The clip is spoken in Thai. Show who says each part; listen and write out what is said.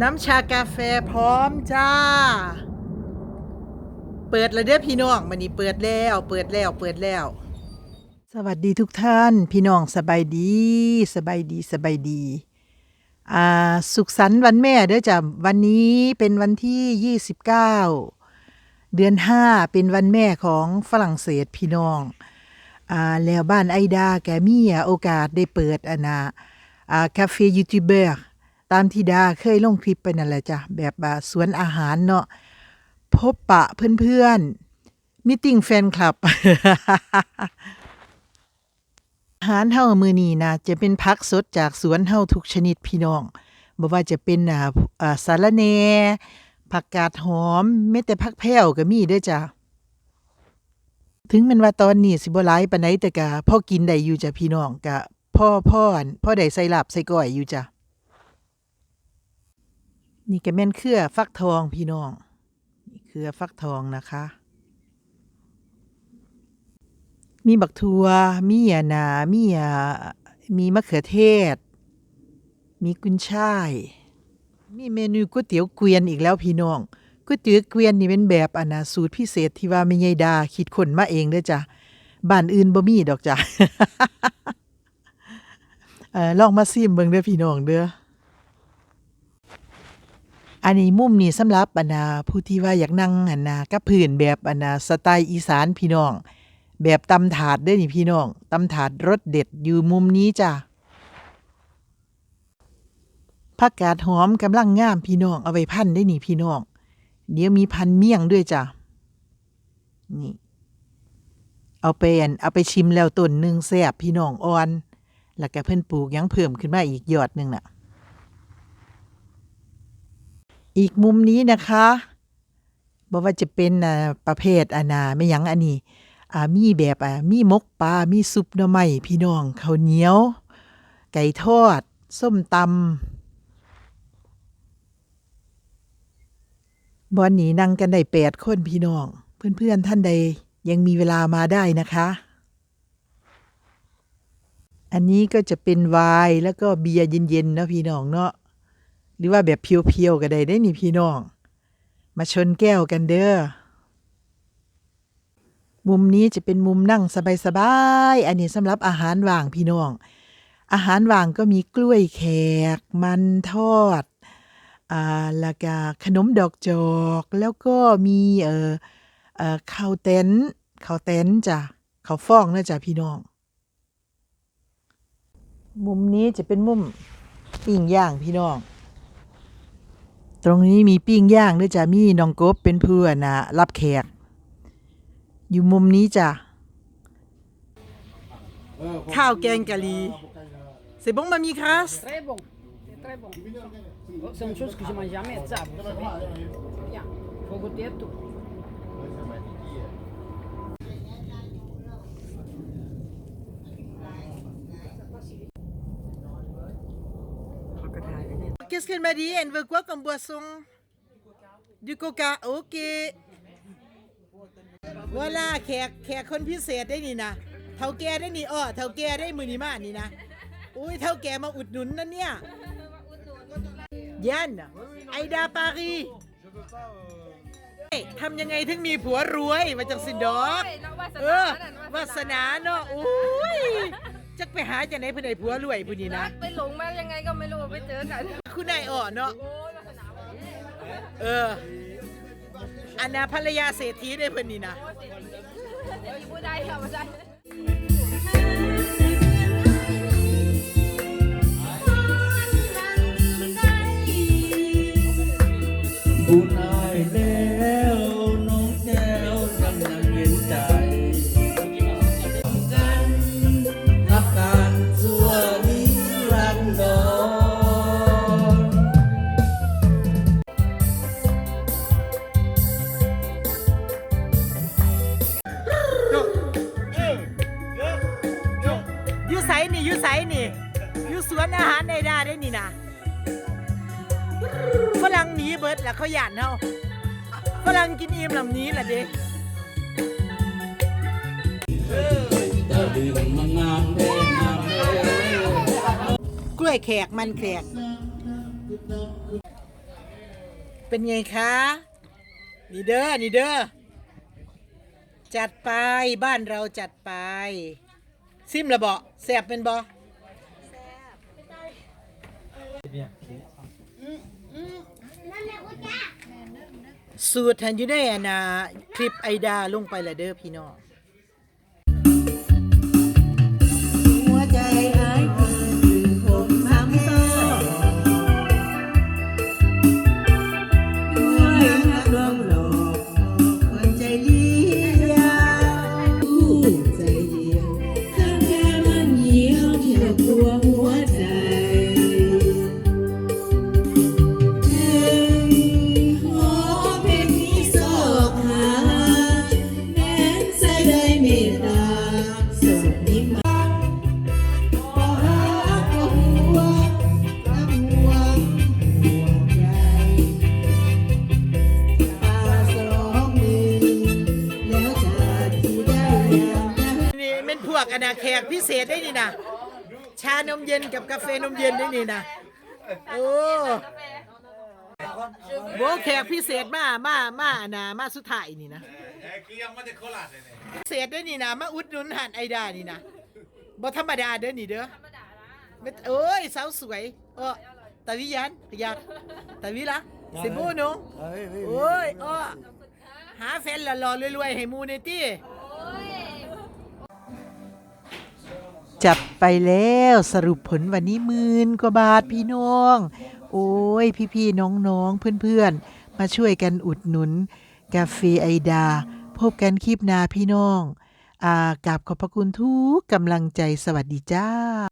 Speaker 1: น้ำชากาแฟพร้อมจ้า เปิดแล้วเด้อพี่น้องมันนี้เปิดแล้ว เปิดแล้วเปิดแล้ว สวัสดีทุกท่าน พี่น้องสบายดี สบายดีสบายดี อ่า สุขสันต์วันแม่เด้อจ้ะวันนี้เป็นวันที่ 29 เดือน 5 เป็นวันแม่ของฝรั่งเศสพี่น้องอ่าแล้วบ้านไอดาแกมีโอกาสได้เปิดอันนะอ่าคาเฟ่ยูทูบเบอร์ ตามที่ดาเคยลงคลิปไปนั่นแหละจ้ะแบบอ่าสวนอาหารเนาะพบปะเพื่อนๆมิติ้งแฟนคลับ อาหารเฮามือนี้นะจะเป็นผักสดจากสวนเฮาทุกชนิดพี่น้องบ่ว่าจะเป็นอ่าสาระแน่ผักกาดหอมแม้แต่ผักแพ้วก็มีด้อจ้ะถึงมันว่าตอนนี้สิบ่หลายปานใดแต่ก็พอกินได้อยู่จ้ะพี่น้องก็พ่อพ่อนพ่อได้ใส่ลาบใส่ก้อยอยู่จ้ะ นี่ก็แม่นเครือฟักทองพี่น้องนี่เครือฟักทองนะคะ มีบักทัวมีอะนามีอามีมะเขือเทศ มีกุนช่าย มีเมนูก๋วยเตี๋ยวเกวียนอีกแล้วพี่น้องก๋วยเตี๋ยวเกวียนนี่เป็นแบบอนนาสูตรพิเศษที่ว่าแม่ยายดาคิดค้นมาเองเด้อจ้ะบ้านอื่นบ่มีดอกจ้ะเออลองมาซิมเบิ่งเด้อพี่น้องเด้อ อันนี้มุมนี่สำหรับอันนาผู้ที่ว่าอยากนั่งอันนากับพื้นแบบอันนาสไตล์อีสานพี่น้อง แบบตำถาดเด้อนี่พี่น้องตำถาดรสเด็ดอยู่มุมนี้จ้ะผักกาดหอมกำลังงามพี่น้องเอาไว้พันได้นี่พี่น้อง เดี๋ยวมีพันเมี่ยงด้วยจ้ะนี่เอาไปอันเอาไปชิมแล้วต้นหนึ่งแซ่บพี่น้องอ่อน แล้วก็เพิ่นปลูกยังเพิ่มขึ้นมาอีกยอดหนึ่งน่ะ อีกมุมนี้นะคะบอกว่าจะเป็นอ่าประเภทอานาไม่ยังอันนี้อ่ามีแบบอ่ามีมกปลา มีซุปหน่อไม้พี่น้องข้าวเหนียว ไก่ทอด ส้มตำบอนนี้นั่งกันได้แปดคนพี่น้อง เพื่อนๆท่านใดยังมีเวลามาได้นะคะ อันนี้ก็จะเป็นไวน์แล้วก็เบียร์เย็นๆนะพี่น้องเนาะ หรือว่าแบบเพียวๆก็ได้ได้นี่พี่น้อง มาชนแก้วกันเด้อมุมนี้จะเป็นมุมนั่งสบายๆ อันนี้สำหรับอาหารว่างพี่น้อง อาหารว่างก็มีกล้วยแขก มันทอดอ่าแล้วก็ขนมดอกจอก แล้วก็มีเอ่อเอ่อข้าวเต็นข้าวเต็นจ้ะข้าวฟ่องนะจ้ะพี่น้อง มุมนี้จะเป็นมุมปิ้งย่างพี่น้อง ตรงนี้มีปิ้งย่างด้วยจ้ะมีน้องกบเป็นเพื่อนนะรับแขก อยู่มุมนี้จ้ะข้าวแกงกะหรี่เสบงมามีคัส
Speaker 2: Très bon, c'est très bon. Oh, C'est une chose que je mange jamais, ça, vous savez. C'est bien, faut goûter à tout.
Speaker 1: Qu'est-ce qu'elle m'a dit Elle veut quoi comme boisson Du coca ok voilà แขกแขกคนพิเศษได้นี่นะเท่าแกได้นี่อ้อเท่าแกได้มือนีมานี่นะ อุ้ยเท่าแกมาอุดหนุนนะเนี่ย ยันไอดาปารีเฮ้ยทำยังไงถึงมีผัวรวยมาจากสินดอกเออวาสนาเนาะอุ้ยจักไปหาจากไหนผู้ใดผัวรวยผู้นี้นะ
Speaker 3: ไปหลงมายังไงก็ไม่รู้ไปเจอกัน
Speaker 1: คุณนายอ่อนเนาะเออ อันนาภรรยาเศรษฐีได้เพิ่นนี่นะ
Speaker 3: เศรษฐีผู้ใดค่ะผู้ใด
Speaker 1: ไสนี่ อยูไสนี่อยูสวนอาหารในดาได้นี่นะฝรั่งหนีเบิดแล้วเขาหยานเฮาฝรั่งกินอิ่มลำนี้แหละเด้
Speaker 4: ดาวดึงมางามแท้งามแท้
Speaker 1: กล้วยแขกมันแขก เป็นไงคะ นี่เด้อ นี่เด้อ จัดไปบ้านเราจัดไป ซิมละบ่แซ่บเป็นบ่สูตรทันอยู่ได้อันน่ะคลิปไอดาลงไปละเด้อพี่น้อง
Speaker 4: วกอนาแขก
Speaker 1: พิเศษได้นี่นะชานมเย็นกับกาแฟนมเย็นได้นี่นะโอ้โบแขกพิเศษมามามาอันนามาสุดท้ายนี่นะพิเศษได้นี่นะมาอุดหนุนหันไอดานี่นะบ่ธรรมดาเด้อนี่เด้อเม็ดเอ้ยสาวสวยเออตาวิยันอยากตาวิละสิบูนูโอ้ยอ้อหาแฟนหล่อๆรวยๆให้มูในตี้ จับไปแล้วสรุปผลวันนี้หมื่นกว่าบาทพี่น้อง โอ้ยพี่ๆน้องๆเพื่อนๆ มาช่วยกันอุดหนุน กาแฟไอดา พบกันคลิปหน้าพี่น้องอ่ากราบขอบพระคุณทุกกำลังใจสวัสดีจ้า